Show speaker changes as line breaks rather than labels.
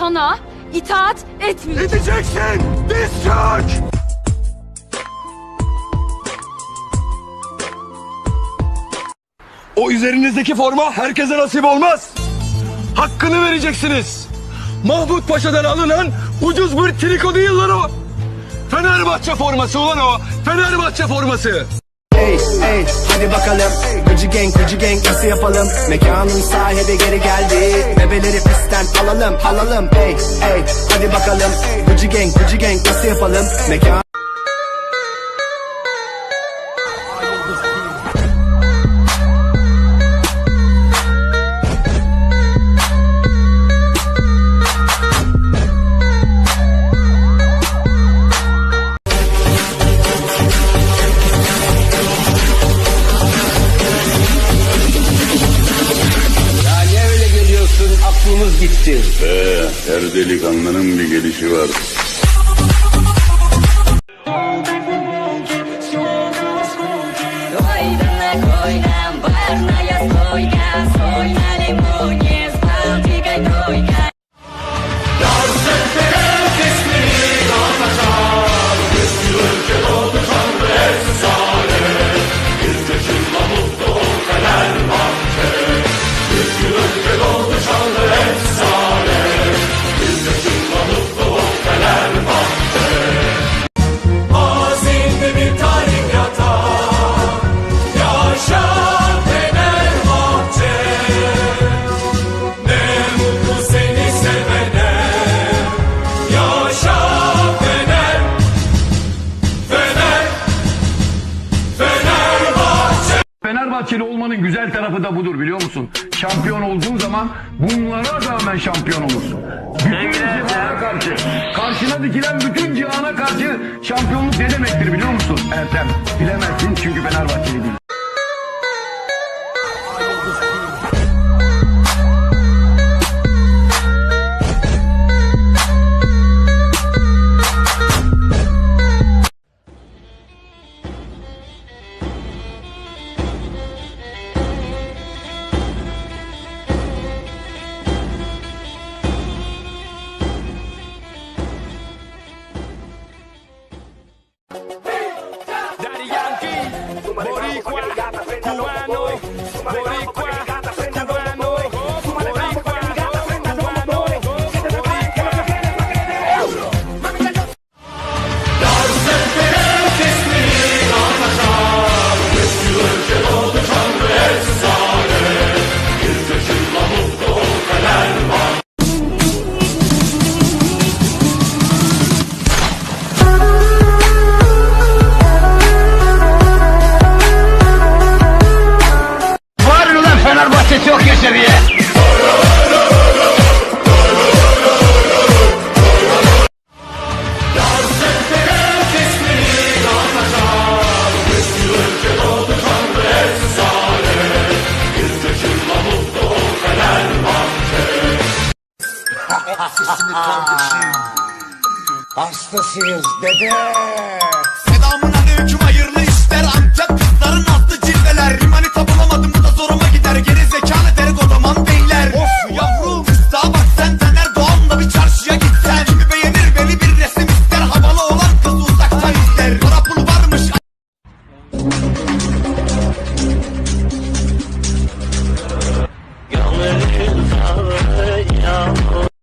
sana itaat etmeyeceğim.
Edeceksin! Diz çök! O üzerinizdeki forma herkese nasip olmaz. Hakkını vereceksiniz. Mahmut Paşa'dan alınan ucuz bir triko değil lan o. Fenerbahçe forması ulan o. Fenerbahçe forması.
Hey hey hadi bakalım. Gıcı gang gıcı gang nasıl yapalım? Mekanın sahibi geri geldi. Bebeleri pistten alalım alalım. Hey hey hadi bakalım. Gıcı gang gıcı gang nasıl yapalım? Mekan
Gitti.
Ee, her delikanlının bir gelişi var.
Fenerbahçeli olmanın güzel tarafı da budur biliyor musun? Şampiyon olduğun zaman bunlara rağmen şampiyon olursun. Bütün cihana karşı, karşına dikilen bütün cihana karşı şampiyonluk ne demektir biliyor musun Ertem? Bilemezsin çünkü Fenerbahçeli değil.
sesini kardeşim.
Hastasıyız dede. Selamın aleyküm